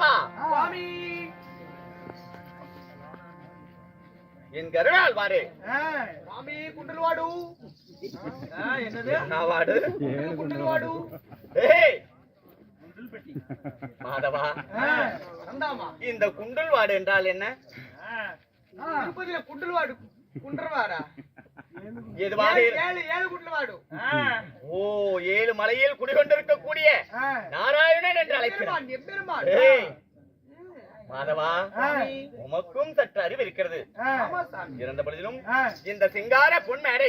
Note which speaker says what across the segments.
Speaker 1: சுவாமி.
Speaker 2: என் கருணால் வாரு.
Speaker 1: சுவாமி குண்டல்வாடு என்னது?
Speaker 2: நாவாடு
Speaker 1: குண்டல்வாடு
Speaker 2: ஏய்! மாதவா.
Speaker 1: சந்தாமா
Speaker 2: இந்த குண்டல் வாடு என்றால் என்ன?
Speaker 1: திருப்பதியில குண்டல்வாடு குண்டர்வாரா
Speaker 2: எதுவாக
Speaker 1: ஏழு
Speaker 2: ஓ ஏழு மலையில் குடிகொண்டிருக்கக்கூடிய நாராயணன் என்று அழைக்கிறான் மாதவா உமக்கும் சற்று அறிவு இருக்கிறது.
Speaker 1: ஆமா சாமி.
Speaker 2: இருந்த பொழுதிலும் இந்த சிங்கார பொன்மேடை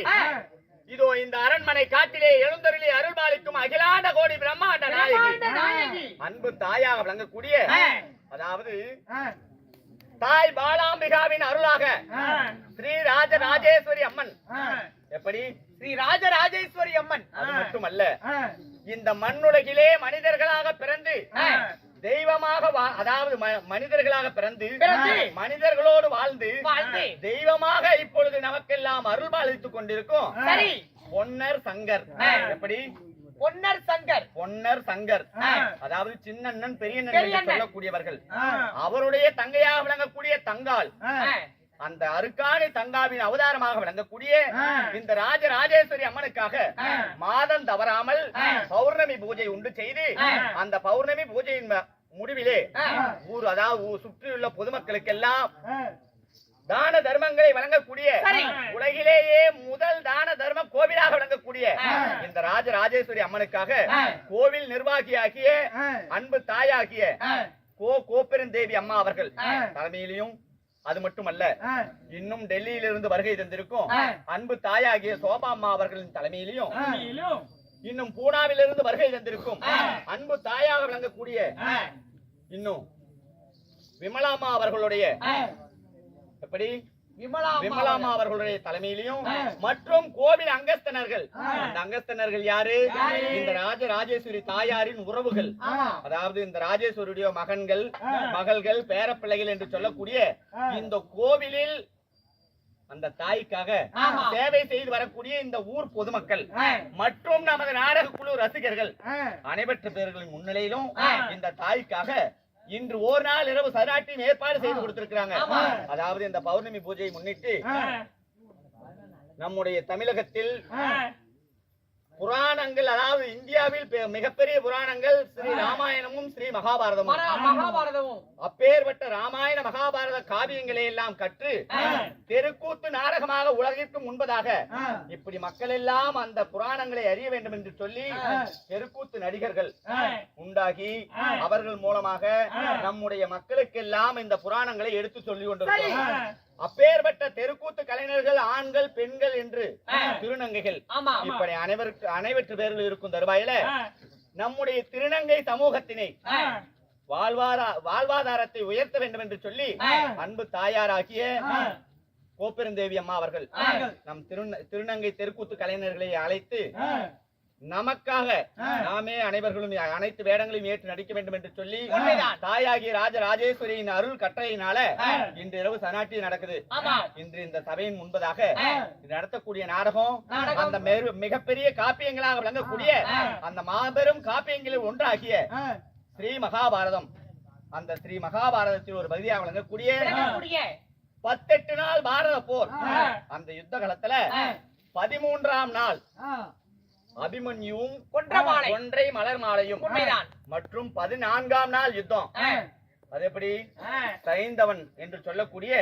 Speaker 2: இதோ இந்த அரண்மனை காட்டிலே எழுந்தருளி அருள்பாலிக்கும் அகிலாண்ட கோடி பிரம்மாண்ட நாயகி.
Speaker 1: நாயகி.
Speaker 2: அன்பு தாயாக விளங்கக்கூடிய அதாவது தாய் பாலாம்பிகாவின் அருளாக ஸ்ரீ ராஜ ராஜேஸ்வரி அம்மன் எப்படி?
Speaker 1: ஸ்ரீ ராஜராஜேஸ்வரி அம்மன்.
Speaker 2: அது மட்டுமல்ல இந்த மண்ணுலகிலே மனிதர்களாக பிறந்து தெய்வமாக அதாவது மனிதர்களாக பிறந்து மனிதர்களோடு வாழ்ந்து தெய்வமாக இப்பொழுது நமக்கெல்லாம் அருள்பாலித்துக் கொண்டிருக்கும்
Speaker 1: சரி.
Speaker 2: பொன்னர் சங்கர். எப்படி?
Speaker 1: பொன்னர் சங்கர்.
Speaker 2: பொன்னர் சங்கர். அதாவது சின்னண்ணன். என்று சொல்லக்கூடியவர்கள். அவருடைய தங்கையாக விளங்கக்கூடிய தங்கால். அந்த அருக்காணி தங்காவின் அவதாரமாக விளங்கக்கூடிய இந்த ராஜ ராஜேஸ்வரி அம்மனுக்காக மாதம் தவறாமல் பௌர்ணமி பூஜை உண்டு செய்து அந்த பௌர்ணமி பூஜையின் முடிவிலே ஊர் அதாவது சுற்றியுள்ள பொதுமக்களுக்கெல்லாம் தான தர்மங்களை வழங்கக்கூடிய. உலகிலேயே முதல் தான தர்ம கோவிலாக விளங்கக்கூடிய இந்த ராஜ ராஜேஸ்வரி அம்மனுக்காக கோவில் நிர்வாகியாகிய அன்பு தாயாகிய கோ கோப்பெருந்தேவி அம்மா அவர்கள் தலைமையிலையும் அது மட்டுமல்ல இன்னும் டெல்லியிலிருந்து வருகை தந்திருக்கும் அன்பு தாயாகிய சோபா அம்மா அவர்களின் தலைமையிலையும் இன்னும் பூனாவிலிருந்து வருகை தந்திருக்கும் அன்பு தாயாக விளங்கக்கூடிய இன்னும் விமலாமா அவர்களுடைய
Speaker 1: விமலா
Speaker 2: விமலாமா அவர்களுடைய தலைமையிலையும் மற்றும் கோவில் அங்கஸ்தனர்கள். அந்த அங்கஸ்தனர்கள் யாரு? இந்த ராஜ ராஜேஸ்வரி தாயாரின் உறவுகள். அதாவது இந்த ராஜேஸ்வரியுடைய மகன்கள் மகள்கள் பேரப்பிள்ளைகள் என்று சொல்லக்கூடிய இந்த கோவிலில் அந்த தாய்க்காக. சேவை செய்து வரக்கூடிய இந்த ஊர் பொதுமக்கள் மற்றும் நமது நாடக குழு ரசிகர்கள் அனைவற்ற பேர்களின் முன்னிலையிலும் இந்த தாய்க்காக இன்று ஒரு நாள் இரவு சராட்டியும் ஏற்பாடு செய்து கொடுத்திருக்கிறாங்க. அதாவது இந்த பௌர்ணமி பூஜையை முன்னிட்டு நம்முடைய தமிழகத்தில் புராணங்கள் அதாவது இந்தியாவில் மிகப்பெரிய புராணங்கள் ஸ்ரீ ராமாயணமும் ஸ்ரீ மகாபாரதமும்.
Speaker 1: மகாபாரதமும்.
Speaker 2: அப்பேற்பட்ட ராமாயண மகாபாரத காவியங்களை எல்லாம் கற்று தெருக்கூத்து நாடகமாக உலகிற்கு முன்பதாக இப்படி மக்கள் எல்லாம் அந்த புராணங்களை அறிய வேண்டும் என்று சொல்லி தெருக்கூத்து நடிகர்கள் உண்டாகி அவர்கள் மூலமாக நம்முடைய மக்களுக்கெல்லாம் இந்த புராணங்களை எடுத்து சொல்லி கொண்டிருக்கிறோம் அப்பேற்பட்ட தெருக்கூத்து கலைஞர்கள் ஆண்கள் பெண்கள் என்று திருநங்கைகள். இப்படி அனைவருக்கு அனைவற்று பேரில் இருக்கும் தருவாயில நம்முடைய திருநங்கை சமூகத்தினை வாழ்வாரா வாழ்வாதாரத்தை உயர்த்த வேண்டும் என்று சொல்லி அன்பு தாயாராகிய கோப்பெருந்தேவி அம்மா அவர்கள் நம் திருந- திருநங்கை தெருக்கூத்து கலைஞர்களை அழைத்து நமக்காக நாமே அனைவர்களும் அனைத்து வேடங்களையும் ஏற்று நடிக்க வேண்டும் என்று சொல்லி. தாயாகிய ராஜ ராஜேஸ்வரியின் அருள் கட்டளையினால இன்று இரவு சனாட்டி நடக்குது. இன்று இந்த சபையின் முன்பதாக நடத்தக்கூடிய நாடகம். அந்த மிகப்பெரிய காப்பியங்களாக விளங்கக்கூடிய அந்த மாபெரும் காப்பியங்களில் ஒன்றாகிய ஸ்ரீ மகாபாரதம். அந்த ஸ்ரீ மகாபாரதத்தில் ஒரு பகுதியாக விளங்கக்கூடிய பத்தெட்டு நாள் பாரத போர். அந்த யுத்த காலத்துல பதிமூன்றாம் நாள் அபிமன்யுவும்
Speaker 1: கொன்றமாலை.
Speaker 2: கொன்றை மலர் மாலையும்.
Speaker 1: உண்மைதான்.
Speaker 2: மற்றும் பதினான்காம் நாள் யுத்தம். அது எப்படி? சைந்தவன் என்று சொல்லக்கூடிய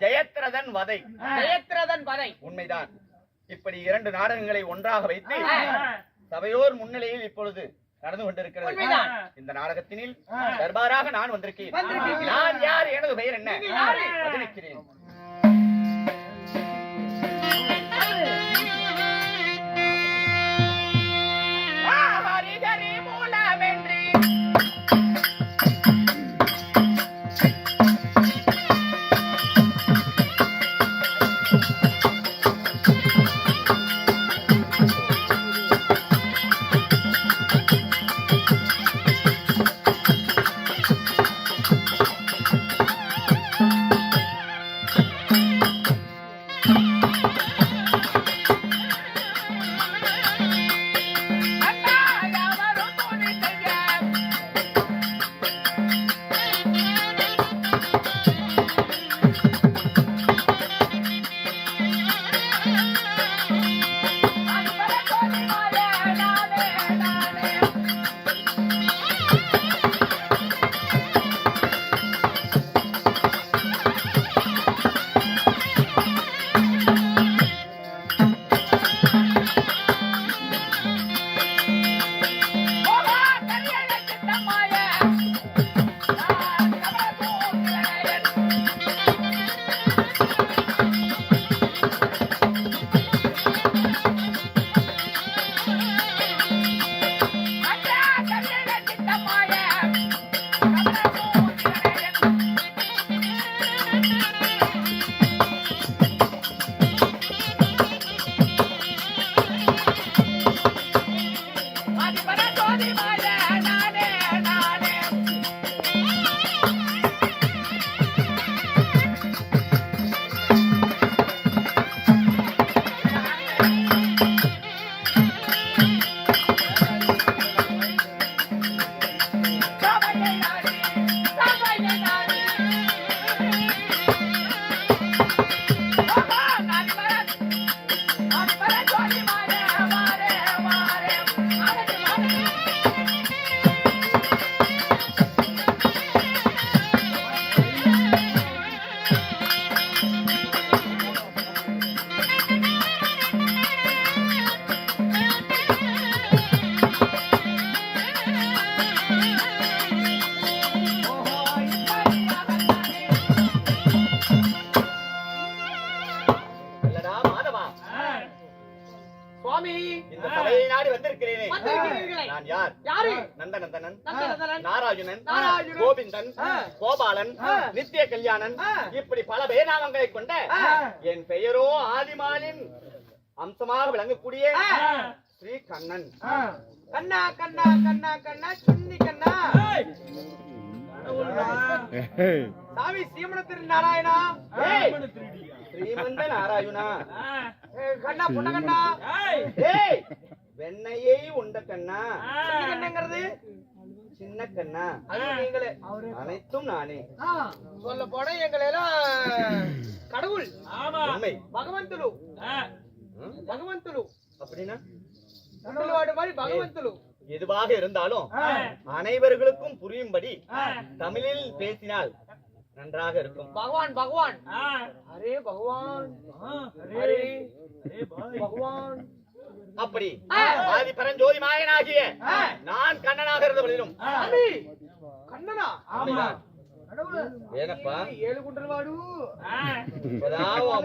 Speaker 2: ஜெயத்ரதன் வதை.
Speaker 1: ஜெயத்ரதன் பதை
Speaker 2: உண்மைதான். இப்படி இரண்டு நாடகங்களை ஒன்றாக வைத்து சபையோர் முன்னிலையில் இப்பொழுது நடந்து கொண்டிருக்கிறது. இந்த நாடகத்தினில் தர்பாராக நான் வந்திருக்கேன். நான் யார் எனது பெயர் என்ன?
Speaker 1: நீங்க கண்ணா கண்ணா கண்ணா கண்ணா சுண்ணி கண்ணா. சாமி சீமன திரு நாராயணா
Speaker 2: ஸ்ரீமந்த நாராயணா.
Speaker 1: கண்ணா பொண்ண கண்ணா.
Speaker 2: வெண்ணையே உண்ட கண்ணா.
Speaker 1: கண்ணங்கிறது?
Speaker 2: சின்ன கண்ணா.
Speaker 1: நீங்களே.
Speaker 2: அனைத்தும் நானே.
Speaker 1: சொல்ல போனா எங்களை எல்லாம் கடவுள்
Speaker 2: பகவந்தலு.
Speaker 1: பகவந்தலு.
Speaker 2: அப்படின்னா? எதுவாக இருந்தாலும் அனைவர்களுக்கும் புரியும்படி தமிழில் பேசினால் நன்றாக இருக்கும்.
Speaker 1: பகவான் பகவான். அரே பகவான்.
Speaker 2: அப்படி ஆதி பரஞ்சோதி மாயனாகிய நான் கண்ணனாக இருந்தபடிலும்
Speaker 1: கண்ணனா? ஆமா. என்னப்பா
Speaker 2: ஏழு குண்டல்வாடு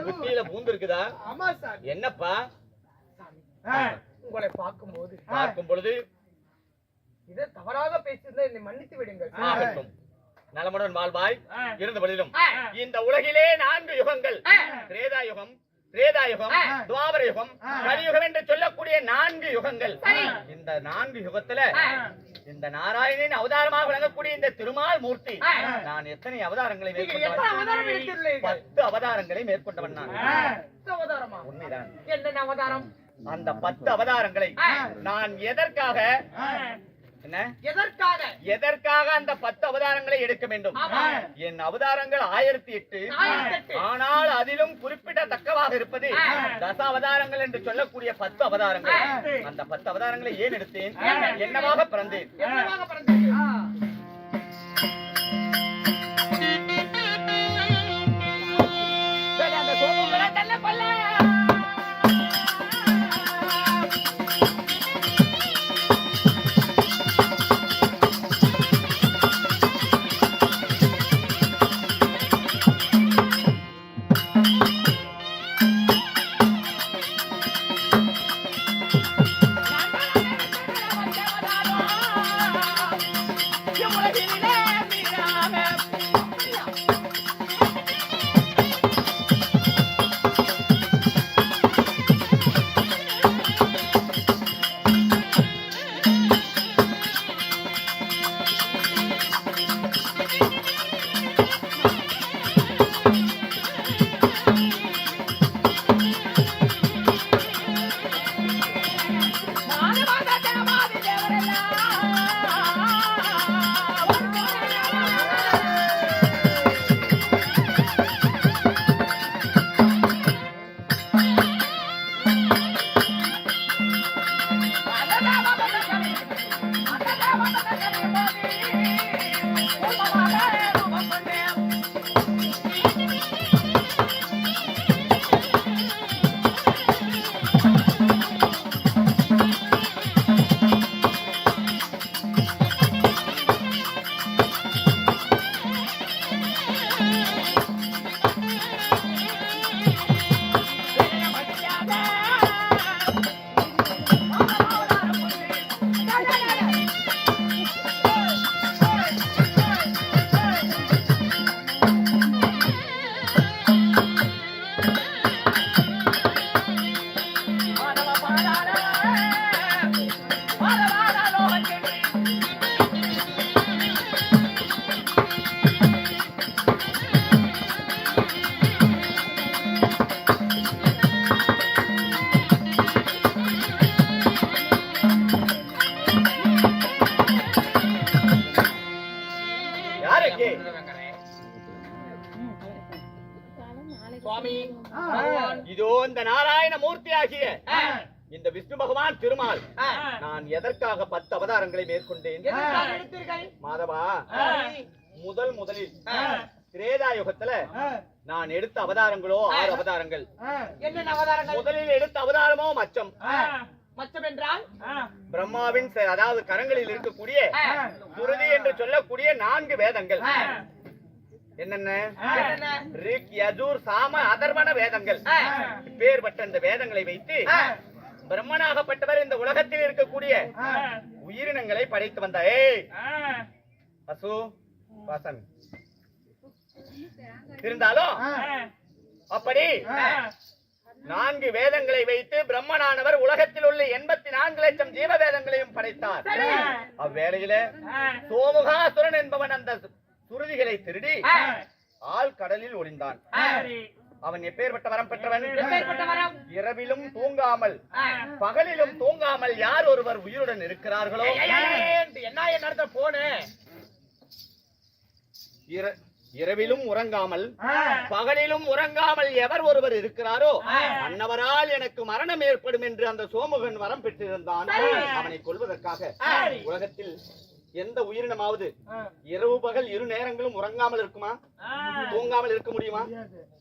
Speaker 2: புத்தியில பூந்து இருக்குதா என்னப்பா?
Speaker 1: உங்களை பார்க்கும்போது
Speaker 2: பார்க்கும் பொழுது
Speaker 1: இதை தவறாக பேசியிருந்தா என்னை மன்னித்து விடுங்கள்.
Speaker 2: ஆகட்டும் நலமுடன் வாழ்வாய். இருந்தவளிலும்
Speaker 1: ஆ.
Speaker 2: இந்த உலகிலே நான்கு யுகங்கள். திரேதா யுகம் திரேதா யுகம். துவாபர யுகம் கலியுகம் என்று சொல்லக்கூடிய நான்கு யுகங்கள். இந்த நான்கு யுகத்துல இந்த நாராயணன் அவதாரமாக விளங்கக்கூடிய இந்த திருமால் மூர்த்தி. நான் எத்தனை அவதாரங்களை மேற்கொண்டவன் பத்து அவதாரங்களை மேற்கொண்டவன் நான். உண்மைதான்.
Speaker 1: என்ன அவதாரம்?
Speaker 2: அந்த பத்து அவதாரங்களை. நான் எதற்காக
Speaker 1: எதற்காக
Speaker 2: எதற்காக அந்த பத்து அவதாரங்களை எடுக்க வேண்டும். என் அவதாரங்கள் ஆயிரத்தி எட்டு. ஆனால் அதிலும் குறிப்பிடத்தக்கவாக இருப்பது. தச அவதாரங்கள் என்று சொல்லக்கூடிய பத்து அவதாரங்கள். அந்த பத்து அவதாரங்களை ஏன் எடுத்தேன். என்னவாக பிறந்தேன்
Speaker 1: சுவாமி.
Speaker 2: இதோ இந்த நாராயண மூர்த்தி ஆகிய. இந்த விஷ்ணு பகவான் திருமால். நான் எதற்காக பத்து அவதாரங்களை மேற்கொண்டேன்?
Speaker 1: எதற்காக எடுத்தீர்கள்?
Speaker 2: மாதவா. முதல் முதலில். திரேதா யுகத்துல நான் எடுத்த அவதாரங்களோ ஆறு அவதாரங்கள்.
Speaker 1: என்னென்ன அவதாரங்கள்?
Speaker 2: முதலில் எடுத்த அவதாரமோ மச்சம்.
Speaker 1: மச்சம் என்றால்
Speaker 2: பிரம்மாவின் அதாவது கரங்களில் இருக்கக்கூடிய
Speaker 1: ஆ.
Speaker 2: சுருதி என்று சொல்லக்கூடிய நான்கு வேதங்கள். என்னென்ன? ரிக் யஜூர் சாம அதர்வன வேதங்கள்.
Speaker 1: ஆ.
Speaker 2: இப்பேற்பட்ட இந்த வேதங்களை வைத்து. பிரம்மனாகப்பட்டவர் இந்த உலகத்தில் இருக்கக்கூடிய உயிரினங்களை படைத்து வந்த ஏய் அசு வாசன். இருந்தாலும் அப்படி நான்கு வேதங்களை வைத்து பிரம்மனானவர் உலகத்தில் உள்ள எண்பத்தி நான்கு லட்சம் ஜீவ வேதங்களையும் படைத்தார் அவ்வேளையில சோமுகாசுரன் என்பவன் அந்த சுருதிகளை திருடி ஆள் கடலில் ஒளிந்தான். அவன் எப்பேற்பட்ட வரம் பெற்றவன்? இரவிலும் தூங்காமல் பகலிலும் தூங்காமல் யார் ஒருவர் உயிருடன் இருக்கிறார்களோ?
Speaker 1: என்ன என் நடத்த போனு?
Speaker 2: இர- இரவிலும் உறங்காமல் பகலிலும் உறங்காமல் எவர் ஒருவர் இருக்கிறாரோ? அன்னவரால் எனக்கு மரணம் ஏற்படும் என்று அந்த சோமுகன் வரம் பெற்றிருந்தான். அவனை கொல்வதற்காக உலகத்தில் எந்த உயிரினமாவது இரவு பகல் இரு நேரங்களும் உறங்காமல் இருக்குமா? தூங்காமல் இருக்க முடியுமா?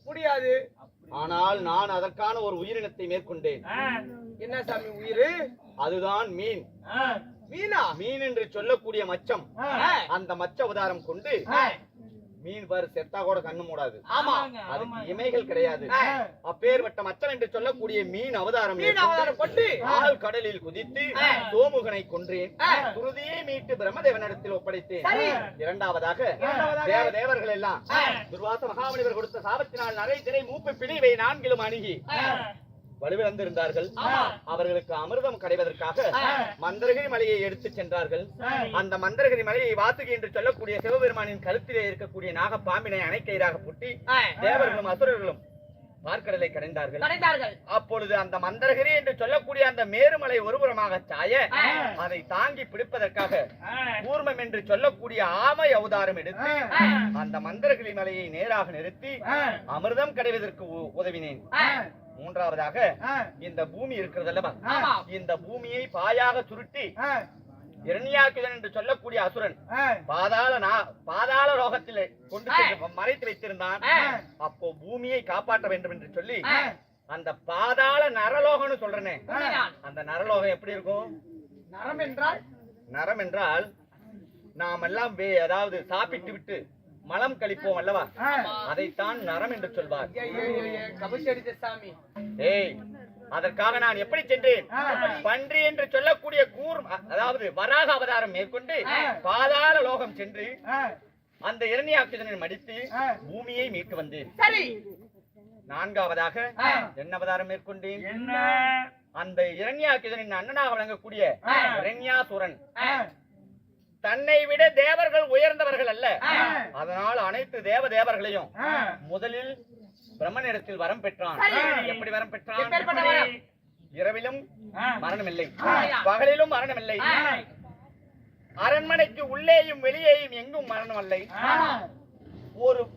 Speaker 1: முடியாது.
Speaker 2: ஆனால் நான் அதற்கான ஒரு உயிரினத்தை மேற்கொண்டேன்.
Speaker 1: என்ன சாமி உயிரு?
Speaker 2: அதுதான் மீன்.
Speaker 1: மீனா?
Speaker 2: மீன் என்று சொல்லக்கூடிய மச்சம். அந்த மச்ச அவதாரம் கொண்டு மீன் பாரு செத்தா கூட கண்ணு மூடாது.
Speaker 1: ஆமா
Speaker 2: அதுக்கு இமைகள் கிடையாது. அப்பேற்பட்ட மச்சம் என்று சொல்லக்கூடிய மீன் அவதாரம்
Speaker 1: அவதாரம் கொண்டு
Speaker 2: ஆள் கடலில் குதித்து சோமுகனை கொன்றேன். குருதியை மீட்டு பிரம்மதேவனிடத்தில் ஒப்படைத்தேன். இரண்டாவதாக தேவ தேவர்கள் எல்லாம் துர்வாச மகாமனிவர் கொடுத்த சாபத்தினால் நரை திரை மூப்பு பிணிவை நான்கிலும் அணுகி வலுவிழந்திருந்தார்கள். அவர்களுக்கு அமிர்தம் கிடைவதற்காக மந்திரகிரி மலையை எடுத்து சென்றார்கள். அந்த மந்திரகிரி மலையை வாசுகி என்று சொல்லக்கூடிய சிவபெருமானின் கழுத்திலே இருக்கக்கூடிய நாகப்பாம்பினை அணைக்கயிறாக பூட்டி தேவர்களும் அசுரர்களும் பார்க்கடலை கடைந்தார்கள்.
Speaker 1: கடைந்தார்கள்.
Speaker 2: அப்பொழுது அந்த மந்தரகிரி என்று சொல்லக்கூடிய அந்த மேருமலை ஒருபுறமாக சாய அதை தாங்கி பிடிப்பதற்காக கூர்மம் என்று சொல்லக்கூடிய ஆமை அவதாரம் எடுத்து அந்த மந்தரகிரி மலையை நேராக நிறுத்தி அமிர்தம் கிடைவதற்கு உதவினேன். மூன்றாவதாக இந்த பூமி இருக்கிறது அல்லவா. இந்த பூமியை பாயாக சுருட்டி இரணியாக்குதன் என்று சொல்லக்கூடிய அசுரன் பாதாள நா- பாதாள லோகத்தில் கொண்டு மறைத்து வைத்திருந்தான். அப்போ பூமியை காப்பாற்ற வேண்டும் என்று சொல்லி அந்த பாதாள நரலோகம்னு சொல்றேனே. அந்த நரலோகம் எப்படி இருக்கும்?
Speaker 1: நரம் என்றால்?
Speaker 2: நரம் என்றால் நாம் எல்லாம் வே- அதாவது சாப்பிட்டு விட்டு மலம் கழிப்போம் அல்லவா? அதைத்தான் நரம் என்று சொல்வார். ஏய் அதற்காக நான் எப்படி சென்றேன்? பன்றி என்று சொல்லக்கூடிய கூர் அதாவது வராக அவதாரம் மேற்கொண்டு பாதாள லோகம் சென்று அந்த இரணியாக்குதனை மடித்து பூமியை மீட்டு வந்தேன். நான்காவதாக என்ன அவதாரம் மேற்கொண்டேன்? அந்த இரண்யாக்குதனின் அண்ணனாக விளங்கக்கூடிய இரண்யாசுரன். தன்னை விட தேவர்கள் உயர்ந்தவர்கள் அல்ல. அதனால் அனைத்து தேவ தேவர்களையும் முதலில் பிரம்மனிடத்தில் வரம் பெற்றான். எப்படி வரம் பெற்றான்? இரவிலும் மரணமில்லை.
Speaker 1: ஆயா.
Speaker 2: பகலிலும் மரணமில்லை. அரண்மனைக்கு உள்ளேயும் வெளியேயும் எங்கும் மரணம் இல்லை ஒரு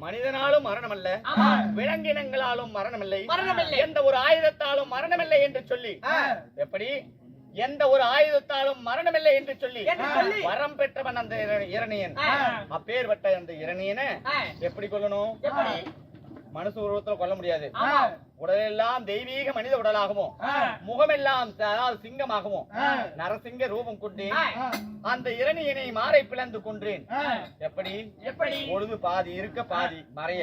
Speaker 2: மனிதனாலும் மரணமல்ல.
Speaker 1: ஆமா.
Speaker 2: விலங்கினங்களாலும் மரணமில்லை.
Speaker 1: மரணமில்லை.
Speaker 2: எந்த ஒரு ஆயுதத்தாலும் மரணமில்லை என்று சொல்லி. எப்படி? எந்த ஒரு ஆயுதத்தாலும் மரணமில்லை என்று சொல்லி
Speaker 1: என்று சொல்லி.
Speaker 2: வரம் பெற்றவன் அந்த இர- இரணியன் அப்பேற்பட்ட அந்த இரணியனை எப்படி
Speaker 1: எப்படி?
Speaker 2: மனுஷ உருவத்துல கொல்ல முடியாது. உடலெல்லாம் தெய்வீக மனித உடலாகவும் முகமெல்லாம் அதாவது சிங்கமாகவும் நரசிங்க ரூபம் கொண்டு அந்த இரணியனை மாறை பிளந்து கொன்றேன். எப்படி?
Speaker 1: எப்படி?
Speaker 2: பொழுது பாதி இருக்க பாதி மறைய.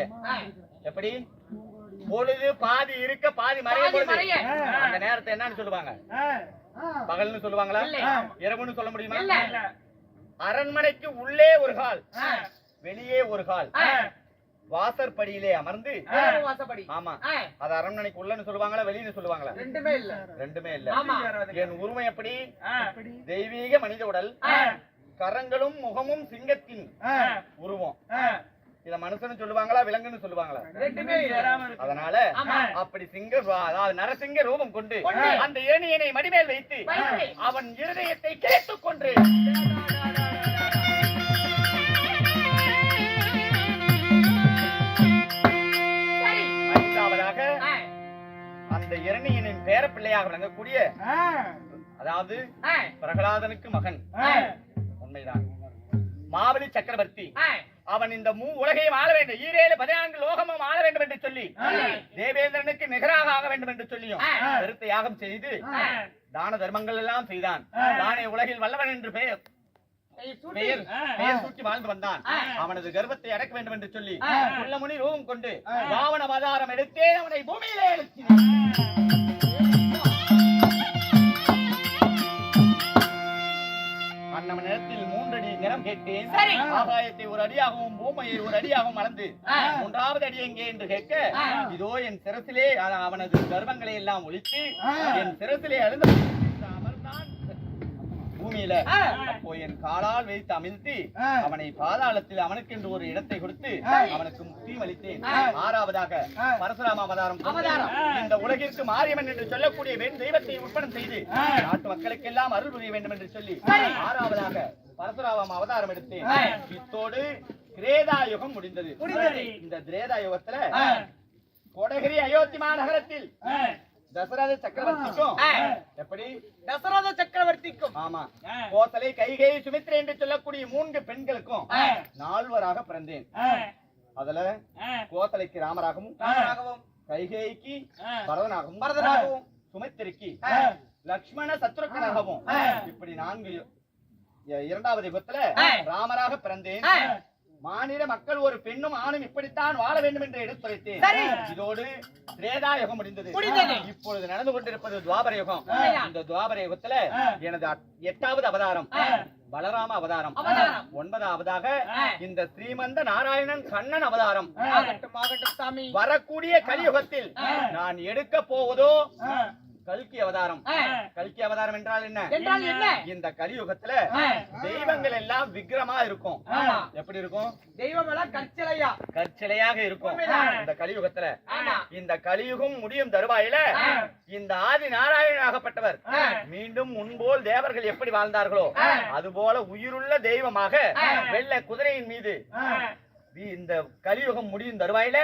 Speaker 2: எப்படி? பொழுது பாதி இருக்க பாதி. மறைய. அந்த நேரத்தை என்னன்னு சொல்லுவாங்க. பகல்னு சொல்லுவாங்களா. இரவுன்னு சொல்ல முடியுமா. அரண்மனைக்கு உள்ளே ஒரு கால் வெளியே ஒரு கால் வாசற்படியிலே அமர்ந்து
Speaker 1: வாசப்படி
Speaker 2: ஆமா. அது அரண்மனைக்கு உள்ளன்னு சொல்லுவாங்களா வெளியில சொல்லுவாங்களா?
Speaker 1: ரெண்டுமே இல்ல.
Speaker 2: ரெண்டுமே இல்ல. என் உருவம் எப்படி? தெய்வீக மனித உடல் கரங்களும் முகமும் சிங்கத்தின் உருவம். இத மனுஷன்னு சொல்லுவாங்களா விலங்குன்னு சொல்லுவாங்களா? அதனால. அப்படி சிங்க அதாவது நரசிங்க ரூபம் கொண்டு
Speaker 1: கொண்டு.
Speaker 2: அந்த ஏணியனை மடிமேல் வைத்து. அவன் இருதயத்தை கேட்டுக் ஐந்தாவதாக அந்த இரணியனின் பேரப்பிள்ளையாக விளங்கக்கூடிய அதாவது பிரகலாதனுக்கு மகன். உண்மைதான். மாபலி சக்கரவர்த்தி அவன் இந்த மூ உலகையும் ஆள வேண்டும். ஈரேழு பதினான்கு லோகமும் ஆள வேண்டும் என்று சொல்லி. தேவேந்திரனுக்கு நிகராக ஆக வேண்டும் என்று சொல்லியும் பெருத்த யாகம் செய்து தான தர்மங்கள் எல்லாம் செய்தான். தானே உலகில் வல்லவன் என்று பெயர் சூட்டி. வாழ்ந்து வந்தான். அவனது கர்வத்தை அடக்க வேண்டும் என்று சொல்லி முனி ரூபம் கொண்டு ராவண அவதாரம் எடுத்தே அவனை பூமியிலே எழுத்தினான் அன்னமன் நிலத்தில் மூன்று இப்படி நிலம் கேட்டேன். ஆகாயத்தை ஒரு அடியாகவும் பூமியை ஒரு அடியாகவும்
Speaker 3: ஆ.
Speaker 2: மூன்றாவது அடி எங்கே என்று கேட்க இதோ என் சிரசிலே அவனது கர்வங்களை எல்லாம் ஒழித்து என் சிரசிலே அழுந்த பூமியில. அப்போ என் காலால் வைத்து அமிழ்த்தி அவனை பாதாளத்தில் அவனுக்கென்று ஒரு இடத்தை கொடுத்து அவனுக்கு முக்தி அளித்தேன். ஆறாவதாக பரசுராம அவதாரம். இந்த உலகிற்கு மாரியம்மன் என்று சொல்லக்கூடிய வெண் தெய்வத்தை உற்பணம் செய்து நாட்டு மக்களுக்கெல்லாம் அருள் புரிய வேண்டும் என்று சொல்லி ஆறாவதாக பரசுராம அவதாரம் எடுத்தேன் இத்தோடு திரேதா யுகம் முடிந்தது.
Speaker 3: முடிந்தது.
Speaker 2: இந்த திரேதா யுகத்துல கொடகிரி அயோத்தி மாநகரத்தில் தசரத சக்கரவர்த்திக்கும். எப்படி?
Speaker 3: தசரத சக்கரவர்த்திக்கும்.
Speaker 2: ஆமா. கோசலை கைகை சுமித்ரை என்று சொல்லக்கூடிய மூன்று பெண்களுக்கும். நால்வராக பிறந்தேன். அதுல கோசலைக்கு ராமராகவும் கைகேயிக்கு
Speaker 3: ஆ.
Speaker 2: பரதனாகவும்
Speaker 3: பரதனாகவும்,
Speaker 2: சுமித்திரிக்கு. லக்ஷ்மண சத்ருக்கனாகவும். இப்படி நான்கு இரண்டாவது யுகத்துல. ராமராக பிறந்தேன். மாநில மக்கள் ஒரு பெண்ணும் ஆணும் இப்படித்தான் வாழ வேண்டும் என்று எடுத்துரைத்தேன். இதோடு திரேதா யுகம் முடிந்தது. இப்பொழுது நடந்து கொண்டிருப்பது துவாபர யுகம்? இந்த துவாபர யுகத்துல எனது எட்டாவது அவதாரம். பலராம அவதாரம்
Speaker 3: அவதாரம்.
Speaker 2: ஒன்பதாவதாக. இந்த ஸ்ரீமந்த நாராயணன் கண்ணன் அவதாரம் வரக்கூடிய கலியுகத்தில் நான் எடுக்க போவதோ கல்கி அவதாரம். கல்கி அவதாரம் என்றால் என்ன
Speaker 3: என்றால் என்ன
Speaker 2: இந்த கலியுகத்துல. தெய்வங்கள் எல்லாம் விக்கிரமா இருக்கும். எப்படி இருக்கும்
Speaker 3: தெய்வம் எல்லாம் கற்சிலையா
Speaker 2: கற்சிலையாக இருக்கும். இந்த கலியுகத்துல இந்த கலியுகம் முடியும் தருவாயில. இந்த ஆதி நாராயணனாகப்பட்டவர். மீண்டும் முன்போல் தேவர்கள் எப்படி வாழ்ந்தார்களோ. அதுபோல உயிருள்ள தெய்வமாக. வெள்ள குதிரையின் மீது இந்த கலியுகம் முடியும் தருவாயில.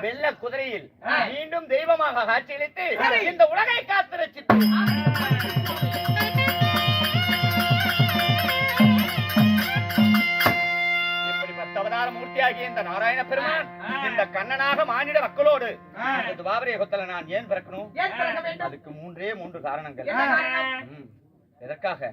Speaker 2: வெள்ள குதிரையில். மீண்டும் தெய்வமாக காட்சியளித்து. இந்த உலகை காத்து பத்தவதார மூர்த்தியாகிய இந்த நாராயண பெருமான் இந்த கண்ணனாக மானிட மக்களோடு இந்த துவாபர யுகத்துல நான் ஏன் பிறக்கணும்? அதுக்கு மூன்றே மூன்று காரணங்கள். எதற்காக?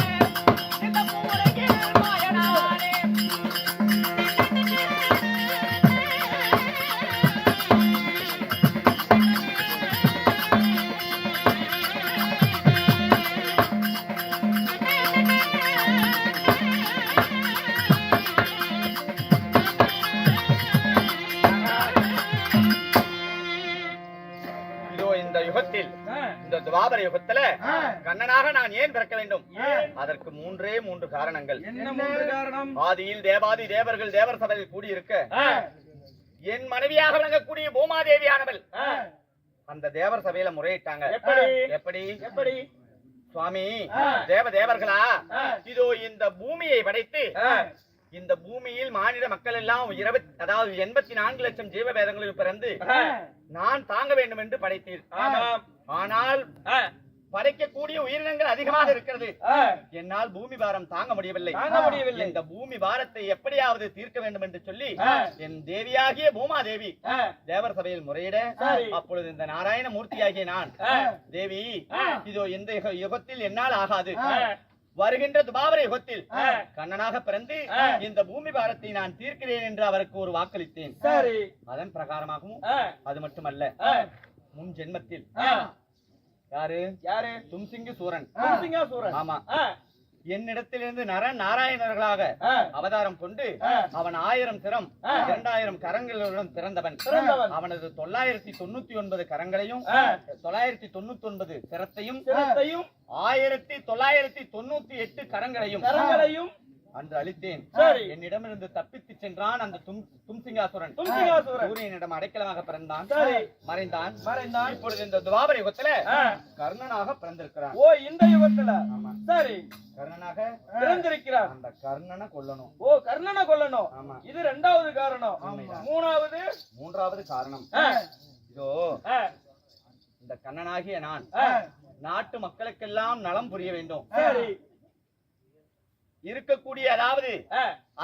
Speaker 2: ஏன் பிறக்க வேண்டும்? அதற்கு மூன்றே மூன்று காரணங்கள்.
Speaker 3: என்ன மூன்று காரணம்?
Speaker 2: ஆதியில் தேவாதி தேவர்கள் தேவர் சபையில் கூடியிருக்க என் மனைவியாக விளங்கக்கூடிய பூமாதேவியானவள் அந்த தேவர் சபையில முறையிட்டாங்க.
Speaker 3: எப்படி?
Speaker 2: எப்படி?
Speaker 3: எப்படி?
Speaker 2: சுவாமி தேவ தேவர்களா? இதோ இந்த பூமியை படைத்து இந்த பூமியில் மாநில மக்கள் எல்லாம் இருபத்தி அதாவது எண்பத்தி நான்கு லட்சம் ஜீவபேதங்களில் பிறந்து நான் தாங்க வேண்டும் என்று படைத்தீர். ஆனால் படைக்கக்கூடிய உயிரினங்கள் அதிகமாக இருக்கிறது என்னால் பூமி பாரம் தாங்க முடியவில்லை
Speaker 3: தாங்க முடியவில்லை.
Speaker 2: இந்த பூமி பாரத்தை எப்படியாவது தீர்க்க வேண்டும் என்று சொல்லி. என் தேவியாகிய பூமாதேவி தேவர் சபையில் முறையிட. அப்பொழுது இந்த நாராயண மூர்த்தியாகிய நான் தேவி. இதோ இந்த யுக- யுகத்தில் என்னால் ஆகாது. வருகின்ற துபாவர யுகத்தில். கண்ணனாக பிறந்து. இந்த பூமி பாரத்தை நான் தீர்க்கிறேன் என்று அவருக்கு ஒரு வாக்களித்தேன் அதன் பிரகாரமாகவும். அது மட்டுமல்ல. முன் ஜென்மத்தில். யாரு
Speaker 3: யாரு
Speaker 2: தும்சிங்கு சூரன்
Speaker 3: சிங்காசூரன்
Speaker 2: ஆமா
Speaker 3: ஆ.
Speaker 2: என்னிடத்திலிருந்து நர நாராயணர்களாக. அவதாரம் கொண்டு. அவன் ஆயிரம் திறம். இரண்டாயிரம் கரங்களுடன் பிறந்தவன்
Speaker 3: பிறந்தவன்.
Speaker 2: அவனது தொள்ளாயிரத்தி தொண்ணூத்தி ஒன்பது கரங்களையும். தொள்ளாயிரத்தி தொண்ணூத்தி ஒன்பது திறத்தையும்
Speaker 3: சிரத்தையும்
Speaker 2: ஆயிரத்தி தொள்ளாயிரத்தி தொண்ணூத்தி எட்டு கரங்களையும் அன்று அளித்தேன்
Speaker 3: சரி.
Speaker 2: என்னிடமிருந்து தப்பித்து சென்றான் அந்த தும் தும்சிங்காசுரன். சூரியனிடம் அடைக்கலமாக பிறந்தான். மறைந்தான்
Speaker 3: மறைந்தான்.
Speaker 2: இப்பொழுது இந்த துவாபர யுகத்துல. கர்ணனாக பிறந்திருக்கிறான்
Speaker 3: ஓ இந்த யுகத்துல சரி
Speaker 2: கர்ணனாக
Speaker 3: பிறந்திருக்கிறார்
Speaker 2: அந்த கர்ணனை கொல்லணும்
Speaker 3: ஓ கர்ணனை கொல்லணும்
Speaker 2: ஆமா
Speaker 3: இது ரெண்டாவது காரணம். மூணாவது
Speaker 2: மூன்றாவது காரணம். இதோ. இந்த கண்ணனாகிய நான். நாட்டு மக்களுக்கெல்லாம் நலம் புரிய வேண்டும் இருக்கக்கூடிய அதாவது.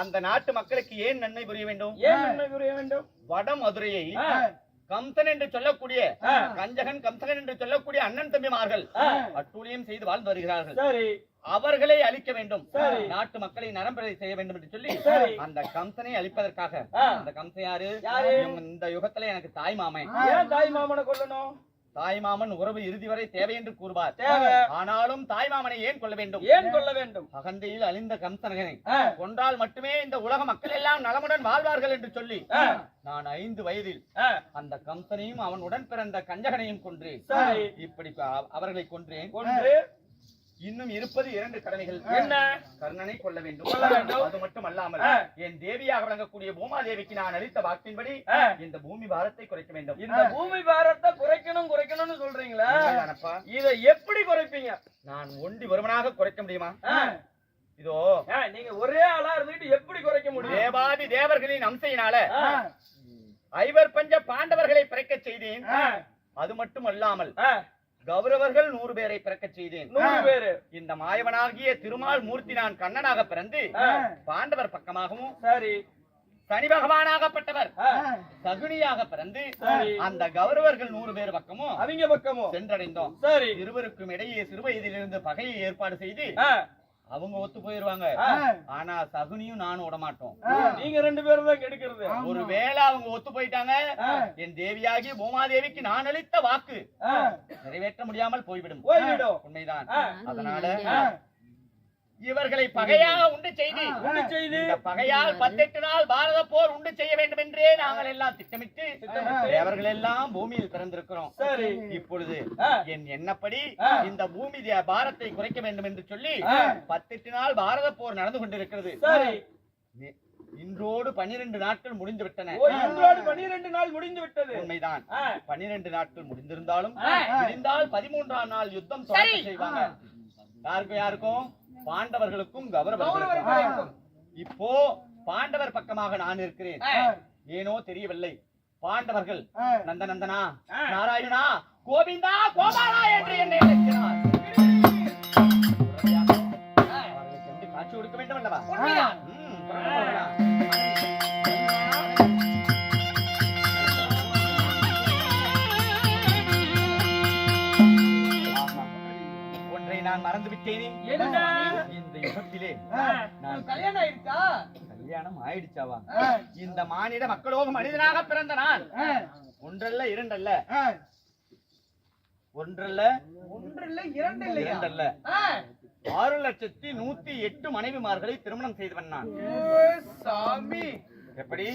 Speaker 2: அந்த நாட்டு மக்களுக்கு ஏன் நன்மை புரிய வேண்டும்
Speaker 3: ஏன் நன்மை புரிய வேண்டும்
Speaker 2: வட மதுரையை. கம்சன் என்று சொல்லக்கூடிய. கஞ்சகன் கம்சகன் என்று சொல்லக்கூடிய அண்ணன் தம்பிமார்கள். அட்டூழியம் செய்து வாழ்ந்து வருகிறார்கள் அவர்களை அழிக்க வேண்டும். நாட்டு மக்களை நரம்பரை செய்ய வேண்டும் என்று சொல்லி. அந்த கம்சனை அழிப்பதற்காக. அந்த கம்சன் யாரு இந்த யுகத்துல எனக்கு தாய் மாமன்
Speaker 3: தாய் மாமனை கொல்லணும்
Speaker 2: தாய் மாமன் உறவு இறுதி வரை தேவை என்று கூறுவார். ஆனாலும் தாய் மாமனை ஏன் கொள்ள வேண்டும்
Speaker 3: ஏன் கொல்ல வேண்டும்
Speaker 2: அகந்தையில் அழிந்த கம்சனகனை. கொன்றால் மட்டுமே இந்த உலக மக்கள் எல்லாம் நலமுடன் வாழ்வார்கள் என்று சொல்லி. நான் ஐந்து வயதில். அந்த கம்சனையும் அவன் உடன் பிறந்த கஞ்சகனையும் கொன்று. இப்படி அவர்களை கொன்றேன்
Speaker 3: கொன்று
Speaker 2: இன்னும் இருப்பது இரண்டு கடமைகள்
Speaker 3: என்ன
Speaker 2: கர்ணனை கொல்ல வேண்டும். அது மட்டும் அல்லாமல். என் தேவியாக விளங்கக்கூடிய பூமாதேவிக்கு நான் அளித்த வாக்கின்படி. இந்த பூமி பாரத்தை குறைக்க வேண்டும்
Speaker 3: இந்த பூமி பாரத்தை குறைக்கணும் குறைக்கணும்னு சொல்றீங்களா? இத எப்படி குறைப்பீங்க
Speaker 2: நான் ஒண்டி ஒருவனாக குறைக்க முடியுமா. இதோ
Speaker 3: நீங்க ஒரே ஆளா இருந்துட்டு எப்படி குறைக்க முடியும்
Speaker 2: தேவாதி தேவர்களின் அம்சையினால. ஐவர் பஞ்ச பாண்டவர்களை பிறக்கச் செய்தேன். அது மட்டும் அல்லாமல். கௌரவர்கள் நூறு பேரை பிறக்கச் செய்தேன்
Speaker 3: நூறு பேரு
Speaker 2: இந்த மாயவனாகிய திருமால் மூர்த்தி நான் கண்ணனாக பிறந்து. பாண்டவர் பக்கமாகவும்
Speaker 3: சரி
Speaker 2: சனி பகவானாகப்பட்டவர். சகுனியாக பிறந்து
Speaker 3: சரி.
Speaker 2: அந்த கௌரவர்கள் நூறு பேர் பக்கமும்
Speaker 3: அவங்க பக்கமும்
Speaker 2: சென்றடைந்தோம்
Speaker 3: சரி
Speaker 2: இருவருக்கும் இடையே சிறு வயதிலிருந்து பகையை ஏற்பாடு செய்து. அவங்க ஒத்து போயிருவாங்க. ஆனா சகுனியும் நானும் விட மாட்டோம்
Speaker 3: நீங்க ரெண்டு பேரும் தான் கெடுக்கிறது
Speaker 2: ஒருவேளை அவங்க ஒத்து போயிட்டாங்க. என் தேவியாகி பூமாதேவிக்கு நான் அளித்த வாக்கு. நிறைவேற்ற முடியாமல் போய்விடும்
Speaker 3: போய்விடும்
Speaker 2: உண்மைதான். அதனால. இவர்களை பகையாக உண்டு செய்து.
Speaker 3: உண்டு செய்து.
Speaker 2: பகையால் பத்தெட்டு நாள் பாரத போர் உண்டு செய்ய வேண்டும் என்றே நாங்கள் எல்லாம் திட்டமிட்டு. தேவர்கள் எல்லாம் பூமியில் பிறந்திருக்கிறோம். இப்பொழுது. என் எண்ணப்படி
Speaker 3: ஆ.
Speaker 2: இந்த பூமி பாரத்தை குறைக்க வேண்டும் என்று சொல்லி. பத்தெட்டு நாள் பாரத போர் நடந்து கொண்டிருக்கிறது. இன்றோடு பனிரெண்டு நாட்கள் முடிந்து விட்டன
Speaker 3: இன்றோடு பனிரெண்டு நாள் முடிந்து விட்டது
Speaker 2: உண்மைதான். பனிரெண்டு நாட்கள் முடிந்திருந்தாலும். முடிந்தால் பதிமூன்றாம் நாள் யுத்தம் செய்வாங்க. யாருக்கும் யாருக்கும்? பாண்டவர்களுக்கும் கௌரவர்களுக்கும். இப்போ பாண்டவர் பக்கமாக நான் இருக்கிறேன். ஏனோ தெரியவில்லை. பாண்டவர்கள் நந்தநந்தனா நாராயணா கோவிந்தா கோபாலா என்று என்னை அழைக்கிறார். காட்சி கொடுக்க வேண்டும் அல்லவா. ஒன்றை நான் மறந்து விட்டேனே
Speaker 3: நான்
Speaker 1: கல்யாணம் ஆயிடுச்சா
Speaker 2: கல்யாணம் ஆயிடுச்சாவா? இந்த மானிட மக்களோக மனிதனாக பிறந்த நான் ஒன்றல்ல இரண்டல்ல. ஒன்றல்ல
Speaker 1: ஒன்று இல்ல இரண்டு இல்லையா
Speaker 2: இரண்டல்ல.
Speaker 1: ஆ.
Speaker 2: ஆறு லட்சத்தி நூத்தி எட்டு மனைவிமார்களை திருமணம் செய்தவன் நான்.
Speaker 1: சாமி.
Speaker 2: எப்படி?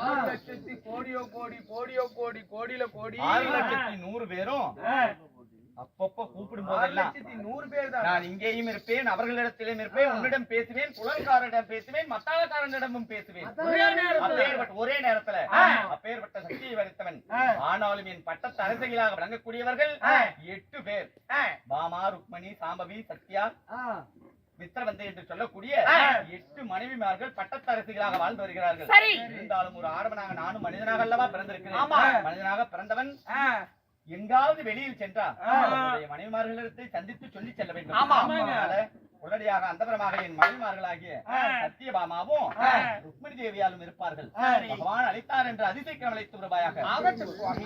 Speaker 1: ஆறு லட்சத்தி கோடியோ கோடி கோடியோ கோடி கோடியில கோடி.
Speaker 2: ஆறு லட்சத்தி நூறு பேரும் அப்பப்ப கூப்பிடும் போதெல்லாம்
Speaker 1: நூறு பேர் தான்.
Speaker 2: நான் இங்கேயும் இருப்பேன் அவர்களிடத்திலும் இருப்பேன் உன்னிடம் பேசுவேன் புலன்காரனிடம் பேசுவேன் மத்தாளக்காரனிடமும் பேசுவேன்.
Speaker 1: ஒரே நேரத்துல.
Speaker 2: அப்பேற்பட்ட சக்தியை வரைத்தவன் ஆனாலும் என் பட்டத்து அரசைகளாக விளங்கக்கூடியவர்கள் எட்டு பேர். பாமா ருக்மணி சாம்பவி சத்யா மித்திரவந்தை என்று சொல்லக்கூடிய எட்டு மனைவிமார்கள் பட்டத்தரசிகளாக வாழ்ந்து வருகிறார்கள். இருந்தாலும் ஒரு ஆடவனாக நானும் மனிதனாக அல்லவா பிறந்திருக்கிறேன். மனிதனாக பிறந்தவன். எங்காவது வெளியில் சென்றா
Speaker 3: ஆ.
Speaker 2: அவருடைய மனைவிமார்களிடத்தை சந்தித்து சொல்லி செல்ல வேண்டும். உடனடியாக அந்தபரமாக என் மனைவிமார்களாகிய சத்தியபாமாவும் ருக்மிணி தேவியாலும் இருப்பார்கள். பகவான் அளித்தார் என்று வருவாயாக
Speaker 1: ஆகட்டும் சுவாமி.